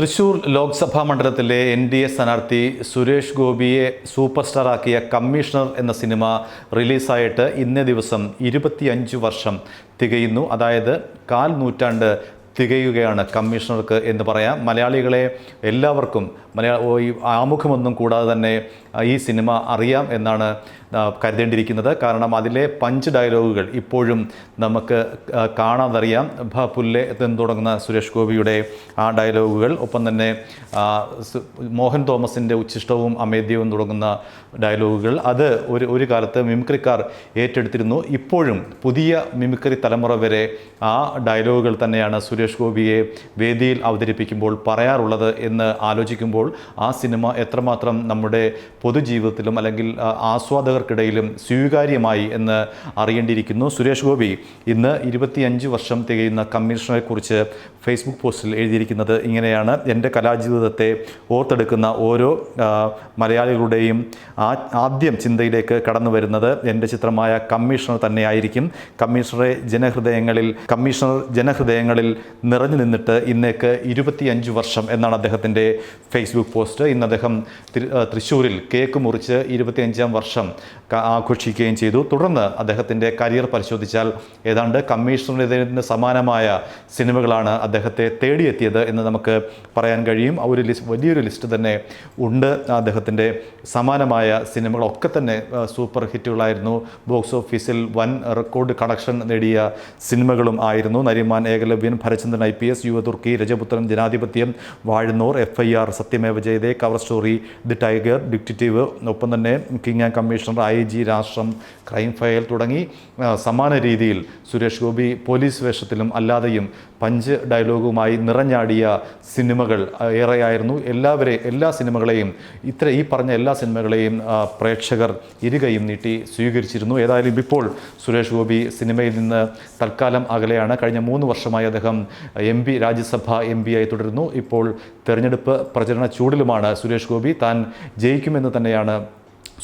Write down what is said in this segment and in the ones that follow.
തൃശൂർ ലോക്സഭാ മണ്ഡലത്തിലെ N D A സ്ഥാനാർത്ഥി സുരേഷ് ഗോപിയെ സൂപ്പർ സ്റ്റാറാക്കിയ കമ്മീഷണർ എന്ന സിനിമ റിലീസായിട്ട് ഇന്നേ ദിവസം ഇരുപത്തിയഞ്ച് വർഷം തികയുന്നു. അതായത് കാൽ നൂറ്റാണ്ട് തികയുകയാണ് കമ്മീഷണർക്ക് എന്ന് പറയാം. മലയാളികളെ എല്ലാവർക്കും മലയാള ആമുഖമൊന്നും കൂടാതെ തന്നെ ഈ സിനിമ അറിയാം എന്നാണ് കരുതേണ്ടിയിരിക്കുന്നത്. കാരണം അതിലെ പഞ്ച് ഡയലോഗുകൾ ഇപ്പോഴും നമുക്ക് കാണാതറിയാം. പുല്ലെ എന്ന് തുടങ്ങുന്ന സുരേഷ് ഗോപിയുടെ ആ ഡയലോഗുകൾ. ഒപ്പം തന്നെ മോഹൻ തോമസിന്റെ ഉച്ഛിഷ്ടവും അമേദ്യവും തുടങ്ങുന്ന ഡയലോഗുകൾ. അത് ഒരു ഒരു കാലത്ത് മിമിക്രിക്കാർ ഏറ്റെടുത്തിരുന്നു. ഇപ്പോഴും പുതിയ മിമിക്രി തലമുറ വരെ ആ ഡയലോഗുകൾ തന്നെയാണ് സുരേഷ് ഗോപിയെ വേദിയിൽ അവതരിപ്പിക്കുമ്പോൾ പറയാറുള്ളത് എന്ന് ആലോചിക്കുമ്പോൾ ആ സിനിമ എത്രമാത്രം നമ്മുടെ പൊതുജീവിതത്തിലും അല്ലെങ്കിൽ ആസ്വാദകർക്കിടയിലും സ്വീകാര്യമായി എന്ന് അറിയേണ്ടിയിരിക്കുന്നു. സുരേഷ് ഗോപി ഇന്ന് ഇരുപത്തിയഞ്ച് വർഷം തികയുന്ന കമ്മീഷണറെക്കുറിച്ച് ഫേസ്ബുക്ക് പോസ്റ്റിൽ എഴുതിയിരിക്കുന്നത് ഇങ്ങനെയാണ്. എന്റെ കലാജീവിതത്തെ ഓർത്തെടുക്കുന്ന ഓരോ മലയാളികളുടെയും ആദ്യം ചിന്തയിലേക്ക് കടന്നു വരുന്നത് എന്റെ ചിത്രമായ കമ്മീഷണർ തന്നെയായിരിക്കും. കമ്മീഷണറെ ജനഹൃദയങ്ങളിൽ കമ്മീഷണർ ജനഹൃദയങ്ങളിൽ നിറഞ്ഞു നിന്നിട്ട് ഇന്നേക്ക് ഇരുപത്തിയഞ്ച് വർഷം എന്നാണ് അദ്ദേഹത്തിന്റെ ഫേസ്ബുക്ക് പോസ്റ്റ്. ഇന്ന് അദ്ദേഹം തൃശ്ശൂരിൽ കേക്ക് മുറിച്ച് ഇരുപത്തിയഞ്ചാം വർഷം ആഘോഷിക്കുകയും ചെയ്തു. തുടർന്ന് അദ്ദേഹത്തിന്റെ കരിയർ പരിശോധിച്ചാൽ ഏതാണ്ട് കമ്മീഷണറിന് സമാനമായ സിനിമകളാണ് അദ്ദേഹത്തെ തേടിയെത്തിയത് എന്ന് നമുക്ക് പറയാൻ കഴിയും. ആ ഒരു ലിസ്റ്റ് വലിയൊരു ലിസ്റ്റ് തന്നെ ഉണ്ട്. അദ്ദേഹത്തിന്റെ സമാനമായ സിനിമകളൊക്കെ തന്നെ സൂപ്പർ ഹിറ്റുകളായിരുന്നു. ബോക്സ് ഓഫീസിൽ വൻ റെക്കോർഡ് കളക്ഷൻ നേടിയ സിനിമകളും ആയിരുന്നു. Nariman Ekalavyan Bharathchandran I P S Yuvathurki Rajaputhran Janadhipathyam Vazhunnor F I R Sathyameva Jayathe cover story the tiger detective ഒപ്പം തന്നെ king and commissioner I G Rashtram crime file തുടങ്ങി സമാന രീതിയിൽ സുരേഷ് ഗോപി പോലീസ് വേഷത്തിലും അല്ലാതെയും punch ഡയലോഗുമായി നിറഞ്ഞാടിയ സിനിമകൾ ഏറെയായിരുന്നു. എല്ലാവരെ എല്ലാ സിനിമകളെയും ഇത്ര ഈ പറഞ്ഞ എല്ലാ സിനിമകളെയും പ്രേക്ഷകർ ഇരുകയും നീട്ടി സ്വീകരിച്ചിരുന്നു. ഏതായാലും ഇപ്പോൾ സുരേഷ് ഗോപി സിനിമയിൽ നിന്ന് തൽക്കാലം അകലെയാണ്. കഴിഞ്ഞ മൂന്ന് വർഷമായി അദ്ദേഹം M P Rajya Sabha M P ആയി തുടരുന്നു. ഇപ്പോൾ തെരഞ്ഞെടുപ്പ് പ്രചരണ ചൂടിലുമാണ് സുരേഷ് ഗോപി. താൻ ജയിക്കുമെന്ന് തന്നെയാണ്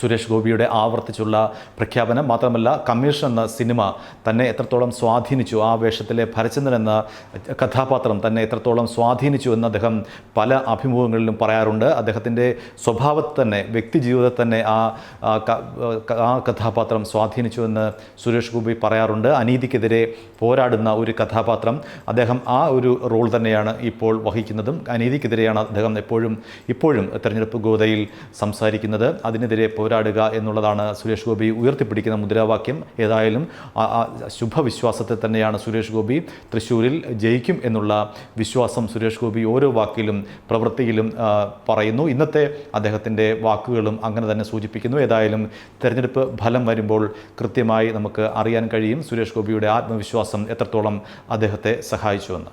സുരേഷ് ഗോപിയുടെ ആവർത്തിച്ചുള്ള പ്രഖ്യാപനം മാത്രമല്ല കമ്മീഷൻ എന്ന സിനിമ തന്നെ എത്രത്തോളം സ്വാധീനിച്ചു ആ വേഷത്തിലെ ഭരചന്ദ്രൻ എന്ന കഥാപാത്രം തന്നെ എത്രത്തോളം സ്വാധീനിച്ചു എന്ന് അദ്ദേഹം പല അഭിമുഖങ്ങളിലും പറയാറുണ്ട്. അദ്ദേഹത്തിന്റെ സ്വഭാവത്തെ തന്നെ വ്യക്തി ജീവിതത്തെ തന്നെ ആ ആ ആ കഥാപാത്രം സ്വാധീനിച്ചു എന്ന് സുരേഷ് ഗോപി പറയാറുണ്ട്. അനീതിക്കെതിരെ പോരാടുന്ന ഒരു കഥാപാത്രം അദ്ദേഹം ആ ഒരു റോൾ തന്നെയാണ് ഇപ്പോൾ വഹിക്കുന്നതും. അനീതിക്കെതിരെയാണ് അദ്ദേഹം എപ്പോഴും ഇപ്പോഴും തെരഞ്ഞെടുപ്പ് ഗോതയിൽ സംസാരിക്കുന്നത്. അതിനെതിരെ പോരാടുക എന്നുള്ളതാണ് സുരേഷ് ഗോപി ഉയർത്തിപ്പിടിക്കുന്ന മുദ്രാവാക്യം. ഏതായാലും ശുഭവിശ്വാസത്തെ തന്നെയാണ് സുരേഷ് ഗോപി തൃശ്ശൂരിൽ ജയിക്കും എന്നുള്ള വിശ്വാസം സുരേഷ് ഗോപി ഓരോ വാക്കിലും പ്രവൃത്തിയിലും പറയുന്നു. ഇന്നത്തെ അദ്ദേഹത്തിന്റെ വാക്കുകളും അങ്ങനെ തന്നെ സൂചിപ്പിക്കുന്നു. ഏതായാലും തെരഞ്ഞെടുപ്പ് ഫലം വരുമ്പോൾ കൃത്യമായി നമുക്ക് അറിയാൻ കഴിയും സുരേഷ് ഗോപിയുടെ ആത്മവിശ്വാസം എത്രത്തോളം അദ്ദേഹത്തെ സഹായിച്ചുവെന്ന്.